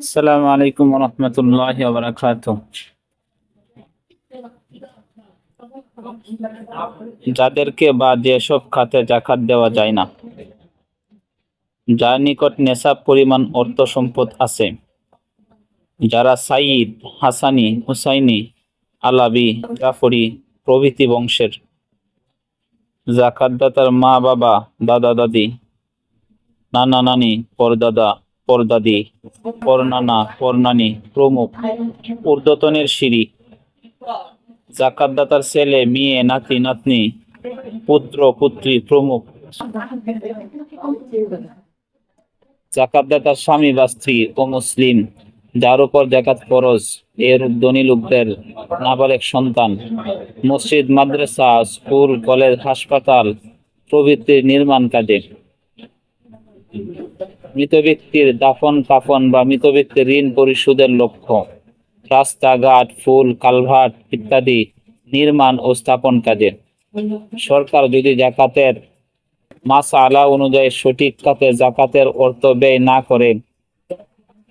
আসসালামু আলাইকুম রহমতুল্লাহ যাদেরকে বা যেসব খাতে জাকাত দেওয়া যায় না, যার নিকট নেশাব পরিমাণ অর্থ সম্পদ আছে, যারা সাইদ হাসানি, হুসাইনি, আলাবি, জাফরি প্রভৃতি বংশের জাকাতদাতার মা বাবা দাদা দাদি নানা নানি পরদাদা পরদাদি, পরনানা, পরনানি প্রমুখ, ঊর্ধ্বতনের সিঁড়ি, জাকাতদাতার ছেলে, মেয়ে, নাতি, নাতনি, পুত্র, পুত্রী প্রমুখ। জাকাতদাতার স্বামী বা স্ত্রী ও মুসলিম, যার উপর জাকাত ফরজ, এর ধনী লোকদের নাবালেক সন্তান। মসজিদ, মাদ্রাসা, স্কুল, কলেজ, হাসপাতাল প্রভৃতির নির্মাণ কাজে মৃত ব্যক্তির দাফন, কাফন বা মৃত ব্যক্তির ঋণ পরিশোধের লক্ষ্য। রাস্তাঘাট, ফুল, কালভার্ট ইত্যাদি নির্মাণ ও স্থাপন কাজে। সরকার যদি জাকাতের মাস আলা অনুযায়ী সঠিক খাতে জাকাতের অর্থ ব্যয় না করে,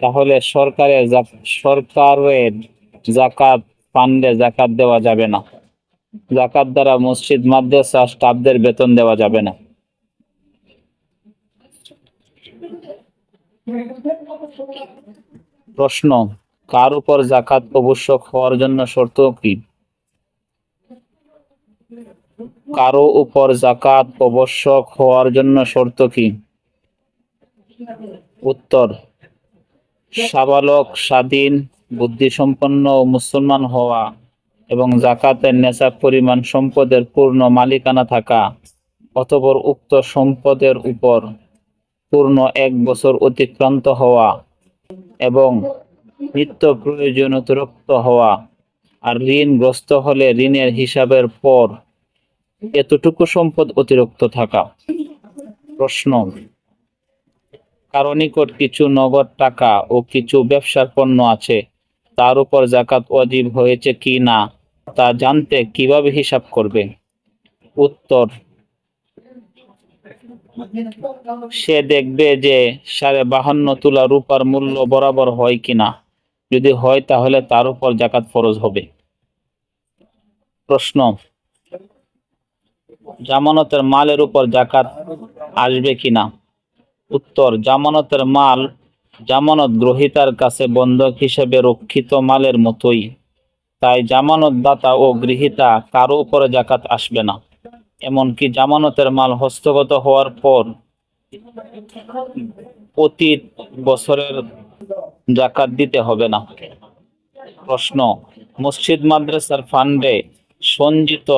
তাহলে সরকারের সরকারের জাকাত ফান্ডে জাকাত দেওয়া যাবে না। জাকাত দ্বারা মসজিদ, মাদ্রাসা, স্টাফদের বেতন দেওয়া যাবে না। প্রশ্ন, কার উপর জাকাত আবশ্যক হওয়ার জন্য শর্ত কি? কারও উপর জাকাত আবশ্যক হওয়ার জন্য শর্ত কি? উত্তর, সাবালক, স্বাধীন, বুদ্ধিসম্পন্ন মুসলমান হওয়া এবং জাকাতের নেশাব পরিমাণ সম্পদের পূর্ণ মালিকানা থাকা অতপর উক্ত সম্পদের উপর পূর্ণ এক বছর অতিক্রান্ত হওয়া এবং নিত্য প্রয়োজন অতিরিক্ত হওয়া। আর ঋণগ্রস্ত হলে ঋণের হিসাবের পর এতটুকু সম্পদ অতিরিক্ত থাকা। প্রশ্ন, কারও নিকট কিছু নগদ টাকা ও কিছু ব্যবসার পণ্য আছে, তার উপর জাকাত অজীব হয়েছে কি না, তা জানতে কীভাবে হিসাব করবে? উত্তর সে দেখবে যে সাড়ে বাহান্ন তুলা রূপার মূল্য বরাবর হয় কিনা। যদি হয়, তাহলে তার উপর জাকাত ফরজ হবে। প্রশ্ন, জামানতের মালের উপর জাকাত আসবে কিনা? উত্তর, জামানতের মাল জামানত গ্রহীতার কাছে বন্ধক হিসেবে রক্ষিত মালের মতোই। তাই জামানত দাতা ও গৃহীতা কারও উপরে জাকাত আসবে না। এমনকি জামানতের মাল হস্তগত হওয়ার পর প্রতি বছরের জাকাত দিতে হবে না। প্রশ্ন, মসজিদ মাদ্রাসার ফান্ডে সঞ্চিত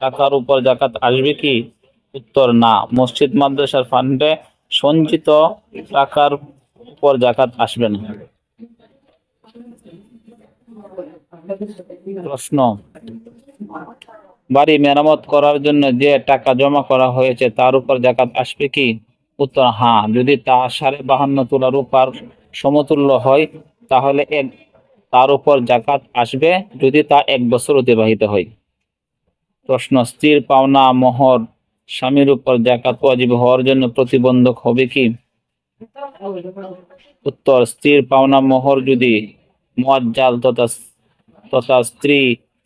টাকার উপর জাকাত আসবে কি? উত্তর, না। মসজিদ মাদ্রাসার ফান্ডে সঞ্চিত টাকার উপর জাকাত আসবে না। প্রশ্ন বাড়ি মেরামত করার জন্য যে টাকা জমা করা হয়েছে তার উপর জাকাত আসবে কি? উত্তর হ্যাঁ। যদি তা সাড়ে বাহান্ন তোলা রূপার সমতুল্য হয়, তাহলে এক, তার উপর জাকাত আসবে যদি তা এক বছর অতিবাহিত হয়। প্রশ্ন, স্ত্রীর পাওনা, মোহর, স্বামীর উপর জাকাত ওয়াজিব হওয়ার জন্য প্রতিবন্ধক হবে কি? উত্তর, স্ত্রীর পাওনা, মোহর যদি মুয়াজ্জাল তথা তথা স্ত্রী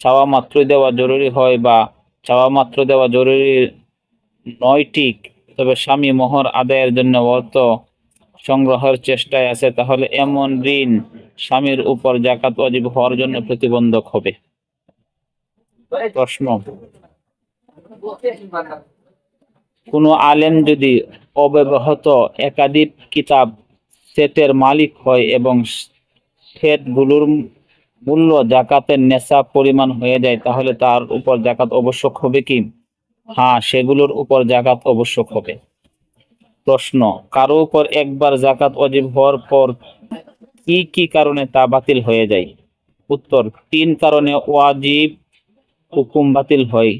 চাওয়া মাত্র দেওয়া জরুরি হয় বা চাওয়া মাত্র দেওয়া জরুরি নয় ঠিক, তবে স্বামী মোহর আদায়ের জন্য অর্থ সংগ্রহের চেষ্টায় আছে, তাহলে এমন ঋণ স্বামীর উপর জাকাত অজীব হওয়ার জন্য প্রতিবন্ধক হবে। প্রশ্ন। কোনো আলেম যদি অব্যবহত একাধিক কিতাব সেটের মালিক হয় এবং সেটগুলোর মূল্য জাকাতের নেশাব পরিমাণ হয়ে যায়, তাহলে তার উপর জাকাত আবশ্যক হবে কি? হ্যাঁ সেগুলোর উপর জাকাত আবশ্যক হবে। প্রশ্ন, কারও উপর একবার জাকাত অজীব হওয়ার পর কি কি কারণে তা বাতিল হয়ে যায়? উত্তর, তিন কারণে ওয়াজিব হুকুম বাতিল হয়।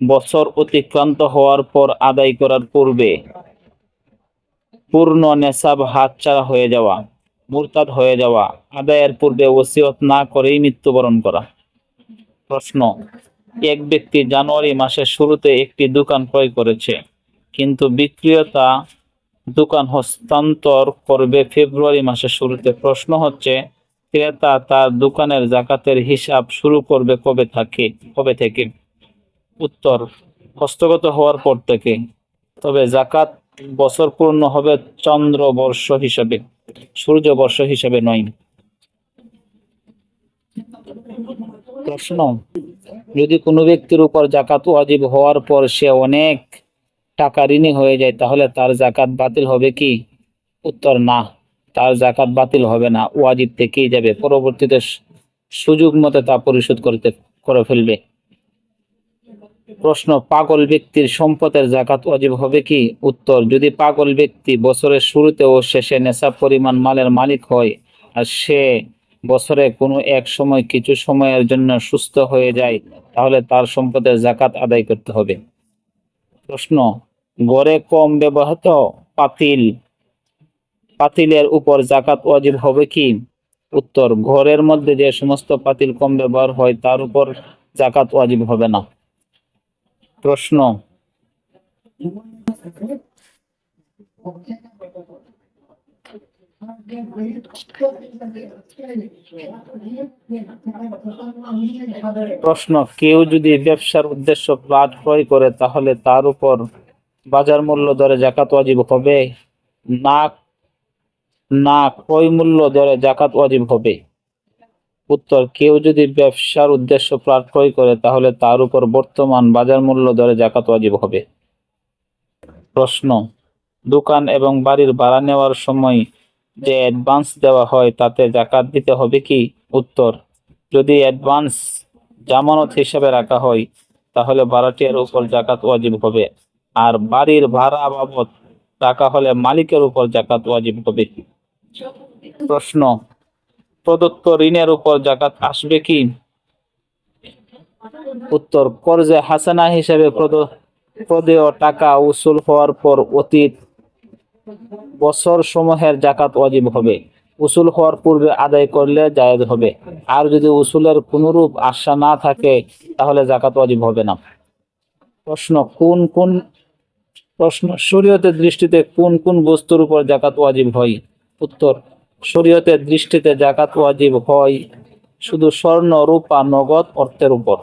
বছর অতিক্রান্ত হওয়ার পর আদায় করার পূর্বে পূর্ণ নেশাব হাতছাড়া হয়ে যাওয়া। মুরতাদ হয়ে যাওয়া, আদায়ের পূর্বে ওসিয়ত না করেই মৃত্যুবরণ করা। প্রশ্ন, এক ব্যক্তি জানুয়ারি মাসের শুরুতে একটি দোকান ক্রয় করেছে, কিন্তু বিক্রেতা দোকান হস্তান্তর করবে ফেব্রুয়ারি মাসের শুরুতে। প্রশ্ন হচ্ছে, ক্রেতা তার দোকানের জাকাতের হিসাব শুরু করবে কবে থাকে, কবে থেকে? উত্তর, হস্তগত হওয়ার পর থেকে। তবে জাকাত বছর পূর্ণ হবে চন্দ্র বর্ষ হিসাবে, সূর্য বর্ষ হিসাবে নয়। প্রশ্ন, যদি কোনো ব্যক্তির উপর জাকাত ওয়াজিব হওয়ার পর সে অনেক টাকা ঋণী হয়ে যায়, তাহলে তার জাকাত বাতিল হবে কি? উত্তর, না। তার জাকাত বাতিল হবে না, ওয়াজিব থেকেই যাবে। পরবর্তীতে সুযোগ মতো তা পরিশোধ করতে, করে ফেলবে। প্রশ্ন, পাগল ব্যক্তির সম্পদের জাকাত ওয়াজিব হবে কি? উত্তর, যদি পাগল ব্যক্তি বছরের শুরুতে ও শেষে নেশা পরিমাণ মালের মালিক হয় আর সে বছরে কোনো এক সময় কিছু সময়ের জন্য সুস্থ হয়ে যায়, তাহলে তার সম্পদের জাকাত আদায় করতে হবে। প্রশ্ন, গড়ে কম ব্যবহৃত পাতিল, পাতিলের উপর জাকাত ওয়াজিব হবে কি? উত্তর, ঘরের মধ্যে যে সমস্ত পাতিল কম ব্যবহার হয় তার উপর জাকাত ওয়াজিব হবে না। প্রশ্ন। প্রশ্ন, কেউ যদি ব্যবসার উদ্দেশ্য প্লট ক্রয় করে, তাহলে তার উপর বাজার মূল্য দরে জাকাত ওয়াজিব হবে? না না, ক্রয় মূল্য দরে জাকাত ওয়াজিব হবে। উত্তর, কেউ যদি ব্যবসার উদ্দেশ্য প্লট ক্রয় করে, তাহলে তার উপর বর্তমান বাজার মূল্য দরে জাকাত ওয়াজিব হবে। প্রশ্ন, দোকান এবং বাড়ির ভাড়া নেওয়ার সময় যে অ্যাডভান্স দেওয়া হয়, তাতে জাকাত দিতে হবে কি? উত্তর, যদি অ্যাডভান্স জামানত হিসেবে রাখা হয়, তাহলে ভাড়াটিয়ার উপর জাকাত ওয়াজিব হবে। আর বাড়ির ভাড়া বাবদ টাকা হলে মালিকের উপর জাকাত ওয়াজিব হবে। প্রশ্ন প্রদত্ত ঋণের উপর জাকাত আসবে কি? উত্তর, কর্জে হাসানা হিসেবে প্রদেয় টাকা উসুল হওয়ার পর অতীত বছর সমূহের জাকাত ওয়াজিব হবে। উসুল হওয়ার পূর্বে আদায় করলে জায়েজ হবে। আর যদি উসুলের কোনরূপ আশা না থাকে, তাহলে জাকাত ওয়াজিব হবে না। প্রশ্ন, কোন কোন, প্রশ্ন, শরীয়তের দৃষ্টিতে কোন কোন বস্তুর উপর জাকাত ওয়াজিব হয়? উত্তর শরীয়তের দৃষ্টিতে জাকাত ওয়াজিব হয় শুধু স্বর্ণ, রূপা, নগদ অর্থের উপর।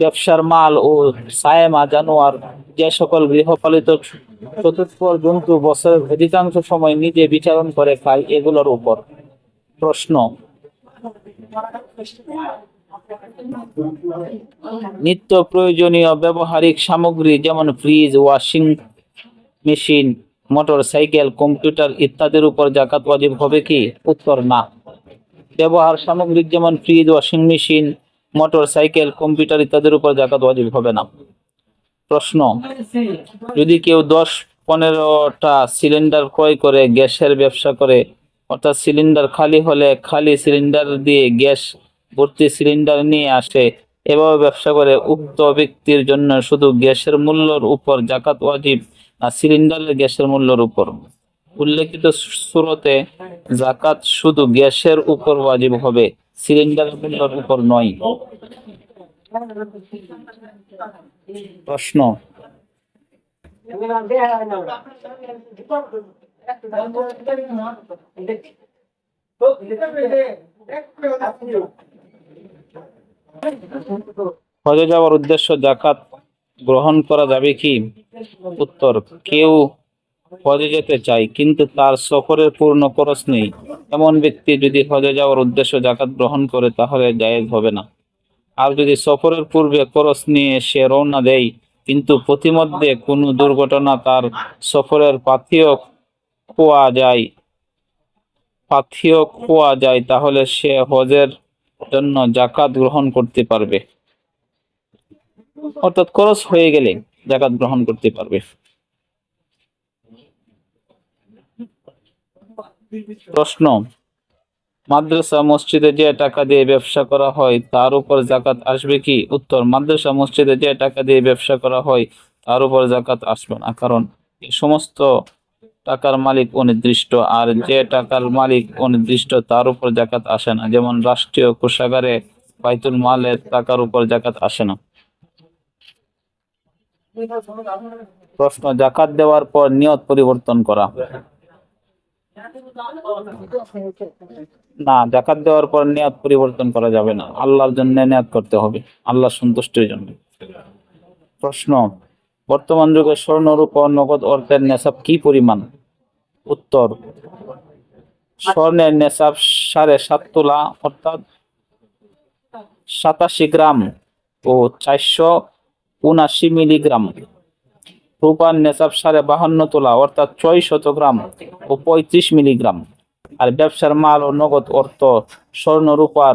ব্যবসার মাল ও সায়েমা, জানোয়ার, যে সকল গৃহপালিত চতুর্থ জন্তু বছরের অধিকাংশ সময় নিজে বিচারণ করে খায়, এগুলোর উপর। প্রশ্ন, নিত্য প্রয়োজনীয় ব্যবহারিক সামগ্রী যেমন fridge, washing machine motorcycle, computer ইত্যাদির উপর জাকাত ওয়াজিব হবে কি? উত্তর না। ব্যবহার সামগ্রিক যেমন fridge, washing machine, motorcycle, computer ইত্যাদির উপর জাকাত ওয়াজিব হবে না। প্রশ্ন, যদি কেউ দশ পনেরোটা সিলিন্ডার ক্রয় করে, গ্যাসের ব্যবসা করে, অর্থাৎ সিলিন্ডার খালি হলে খালি সিলিন্ডার দিয়ে গ্যাস ভর্তি সিলিন্ডার নিয়ে আসে, এভাবে ব্যবসা করে, উক্ত ব্যক্তির জন্য শুধু গ্যাসের মূল্যর উপর জাকাত ওয়াজিব সিলিন্ডারের গ্যাসের মূল্যর উপর। উল্লেখিত সুরতে জাকাত শুধু গ্যাসের উপর ওয়াজিব হবে, সিলিন্ডারের মূল্যর উপর নয়। প্রশ্ন। হজে যাওয়ার উদ্দেশ্য জাকাত গ্রহণ করা যাবে কি? উত্তর, কেউ হজে যেতে চায়, কিন্তু তার সফরের পূর্ণ খরচ নেই। এমন ব্যক্তি যদি হজে যাওয়ার উদ্দেশ্য জাকাত গ্রহণ করে, তাহলে জায়েজ হবে না। আর যদি সফরের পূর্বে খরচ নিয়ে সে রওনা দেয়, কিন্তু প্রতিমধ্যে কোনো দুর্ঘটনা তার সফরের পাথিও খোয়া যায় পাথিও খোয়া যায়, তাহলে সে হজের জন্য জাকাত গ্রহণ করতে পারবে। অর্থাৎ খরচ হয়ে গেলে জাকাত গ্রহণ করতে পারবে। প্রশ্ন, মাদ্রাসা মসজিদে যে টাকা দিয়ে ব্যবসা করা হয়, তার উপর জাকাত আসবে কি? উত্তর, মাদ্রাসা মসজিদে যে টাকা দিয়ে ব্যবসা করা হয়, তার উপর জাকাত আসবে না। কারণ এই সমস্ত টাকার মালিক অনির্দিষ্ট, আর যে টাকার মালিক অনির্দিষ্ট, তার উপর জাকাত আসে না। যেমন রাষ্ট্রীয় কোষাগারে বাইতুল মালের টাকার উপর জাকাত আসে না। প্রশ্ন, জাকাত দেওয়ার পর নিয়ত পরিবর্তন করা। না, জাকাত দেওয়ার পর নিয়ত পরিবর্তন করা যাবে না। আল্লাহর জন্য নিয়ত করতে হবে। আল্লাহ সন্তুষ্টির জন্য। প্রশ্ন, বর্তমান যুগে স্বর্ণ, রূপা নগদ অর্থের নেশাব কি পরিমাণ? উত্তর, স্বর্ণের নেশাব সাড়ে সাত তোলা, অর্থাৎ সাতাশি গ্রাম ও চারশো উনাশি মিলিগ্রাম। রূপার নেশাব সাড়ে বাহান্ন তোলা, অর্থাৎ ছয় শত গ্রাম ও পঁয়ত্রিশ মিলিগ্রাম। আর ব্যবসার মাল ও নগদ অর্থ স্বর্ণ রূপার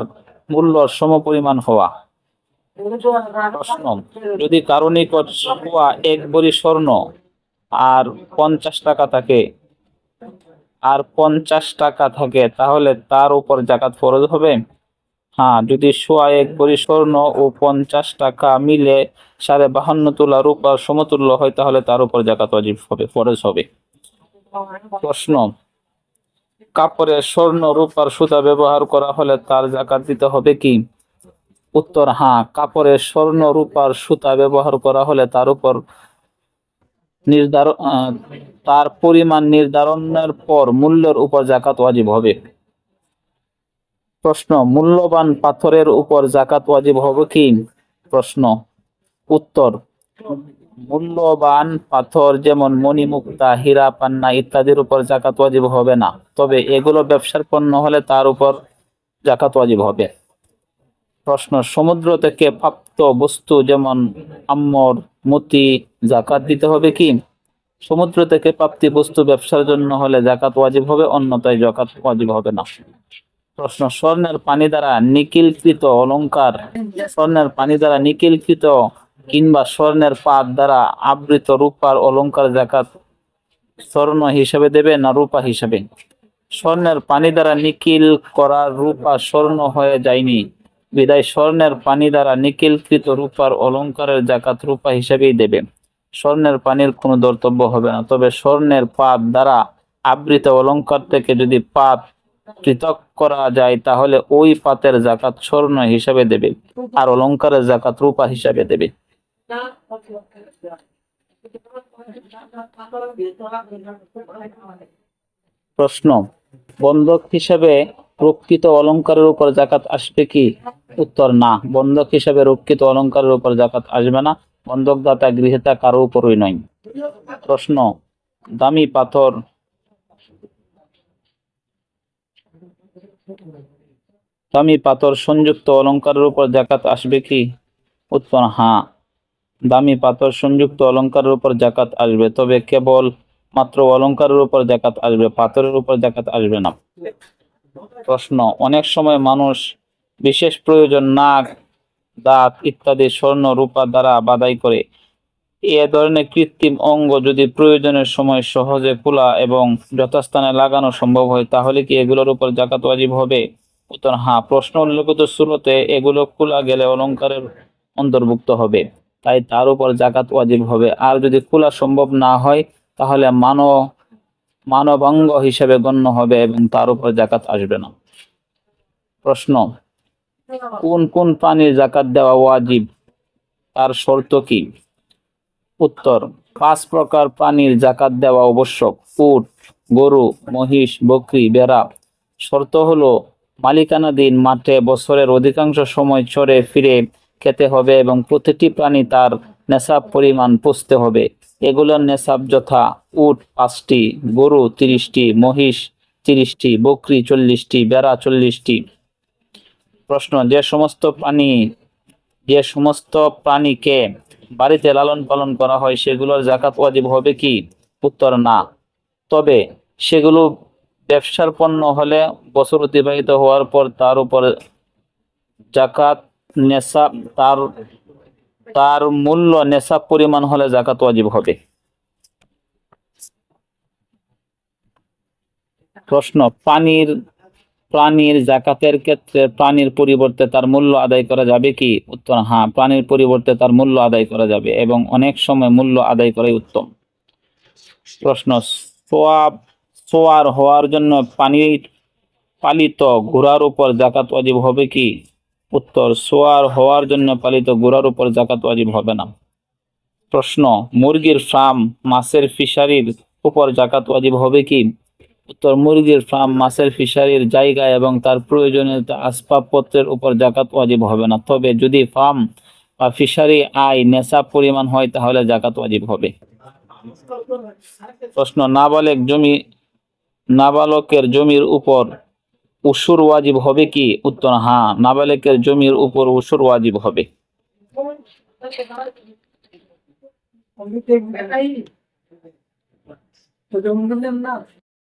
মূল্য সমপরিমাণ হওয়া। প্রশ্ন, যদি কারও হওয়া এক বড়ি স্বর্ণ আর পঞ্চাশ টাকা থাকে, আর পঞ্চাশ টাকা থাকে, তাহলে তার উপর জাকাত ফরজ হবে? হ্যাঁ যদি সোয়া এক ভরি স্বর্ণ ও পঞ্চাশ টাকা মিলে সাড়ে বাহান্ন তোলা রূপার সমতুল্য হয়, তাহলে তার উপর জাকাত ওয়াজিব হবে, ফরজ হবে। প্রশ্ন, কাপড়ে স্বর্ণ রূপার সুতা ব্যবহার করা হলে তার জাকাত দিতে হবে কি? উত্তর হ্যাঁ কাপড়ে স্বর্ণ রূপার সুতা ব্যবহার করা হলে তার উপর নির্ধারণ তার পরিমাণ নির্ধারণের পর মূল্যের উপর জাকাত ওয়াজিব হবে। প্রশ্ন, মূল্যবান পাথরের উপর জাকাত ওয়াজিব হবে কি? প্রশ্ন, উত্তর, মূল্যবান পাথর যেমন মণিমুক্তা, হীরা, পান্না ইত্যাদির উপর জাকাত ওয়াজিব হবে না। তবে এগুলো ব্যবসার পণ্য হলে তার উপর জাকাত ওয়াজিব হবে। প্রশ্ন, সমুদ্র থেকে প্রাপ্ত বস্তু যেমন আম্মর, মতি জাকাত দিতে হবে কি? সমুদ্র থেকে প্রাপ্তি বস্তু ব্যবসার জন্য হলে জাকাত ওয়াজিব হবে, অন্যথায় জাকাত ওয়াজিব হবে না। প্রশ্ন, স্বর্ণের পানি দ্বারা নিকিলকৃত অলংকার স্বর্ণের পানি দ্বারা নিকিলকৃত কিংবা স্বর্ণের পাত দ্বারা আবৃত রূপার অলংকার জাকাত স্বর্ণ হিসাবে দেবে না রূপা হিসাবে। স্বর্ণের পানি দ্বারা নিকিল করা রূপা স্বর্ণ হয়ে যায়নি। বিদায়, স্বর্ণের পানি দ্বারা নিকিলকৃত রূপার অলংকারের জাকাত রূপা হিসাবেই দেবে। স্বর্ণের পানির কোনো দর্তব্য হবে না, তবে স্বর্ণের পাত দ্বারা আবৃত অলংকার থেকে যদি পাত পৃথক করা যায়, তাহলে ওই পাতের জাকাত স্বর্ণ হিসাবে দেবে আর অলংকারের জাকাত রূপা হিসাবে দেবে। প্রশ্ন, বন্ধক হিসাবে রক্ষিত অলংকারের উপর জাকাত আসবে কি? উত্তর, না। বন্ধক হিসাবে রক্ষিত অলংকারের উপর জাকাত আসবে না। বন্ধকদাতা গৃহীতা কারও উপরই নয়। প্রশ্ন, দামি পাথর দামি পাথর সংযুক্ত অলংকারের উপর জাকাত আসবে কি? উত্তর হ্যাঁ দামি পাথর সংযুক্ত অলংকারের উপর জাকাত আসবে, তবে কেবল মাত্র অলংকারের উপর জাকাত আসবে, পাথরের উপর জাকাত আসবে না। প্রশ্ন, অনেক সময় মানুষ বিশেষ প্রয়োজন নাক, দাঁত ইত্যাদি স্বর্ণ, রূপা দ্বারা বাদাই করে। এ ধরনের কৃত্রিম অঙ্গ যদি প্রয়োজনের সময় সহজে খোলা এবং যথাস্থানে লাগানো সম্ভব হয়, তাহলে কি এগুলোর উপর জাকাত ওয়াজিব হবে? উত্তর হ্যাঁ। প্রশ্ন উল্লেখিত শুরুতে এগুলো খোলা গেলে অলংকারের অন্তর্ভুক্ত হবে, তাই তার উপর জাকাত ওয়াজিব হবে। আর যদি খোলা সম্ভব না হয়, তাহলে মানব, মানবাঙ্গ হিসেবে গণ্য হবে এবং তার উপর জাকাত আসবে না। প্রশ্ন, কোন কোন প্রাণীর জাকাত দেওয়া ওয়াজিব? তার শর্ত কি? উত্তর, পাঁচ প্রকার প্রাণীর জাকাত দেওয়া আবশ্যক। উট, গরু, মহিষ, বকরি বেড়া শর্ত হলো, মালিকানাধীন মাঠে বছরের অধিকাংশ সময় চড়ে ফিরে খেতে হবে এবং প্রতিটি প্রাণী তার নেশাব পরিমাণ পুষতে হবে। এগুলোর নেশাব যথা উট পাঁচটি, গরু তিরিশটি, মহিষ তিরিশটি, বকরি চল্লিশটি বেড়া চল্লিশটি। প্রশ্ন, যে সমস্ত প্রাণী যে সমস্ত প্রাণীকে বাড়িতে লালন পালন করা হয়, সেগুলোর জাকাত ওয়াজিব হবে কি? উত্তর না। তবে সেগুলো ব্যবসার পণ্য হলে বছর অতিবাহিত হওয়ার পর তার উপর জাকাত নেশাব, তার তার মূল্য, নেশাব পরিমাণ হলে জাকাত ওয়াজিব হবে। প্রশ্ন, পানির প্রাণীর জাকাতের ক্ষেত্রে প্রাণীর পরিবর্তে তার মূল্য আদায় করা যাবে কি? উত্তর হ্যাঁ প্রাণীর পরিবর্তে তার মূল্য আদায় করা যাবে এবং অনেক সময় মূল্য আদায় করাই উত্তম। প্রশ্ন, সোয়াব, সোয়ার হওয়ার জন্য পানির পালিত ঘোড়ার উপর জাকাত ওয়াজিব হবে কি? উত্তর, সোয়ার হওয়ার জন্য পালিত ঘোড়ার উপর জাকাত ওয়াজিব হবে না। প্রশ্ন, মুরগির ফার্ম মাছের ফিশারির উপর জাকাত ওয়াজিব হবে কি? মুরগির ফার্ম, মাছের ফিশারির জায়গা এবং তার প্রয়োজনীয়তা আসবাবপত্রের উপর জাকাত ওয়াজিব হবে না। তবে যদি ফার্ম বা ফিশারি আয় নেশাব পরিমাণ হয়, তাহলে জাকাত ওয়াজিব হবে। প্রশ্ন, নাবালেক জমি, নাবালকের জমির উপর উসুর ওয়াজিব হবে কি? উত্তর হ্যাঁ নাবালেকের জমির উপর উসুর ওয়াজিব হবে। Only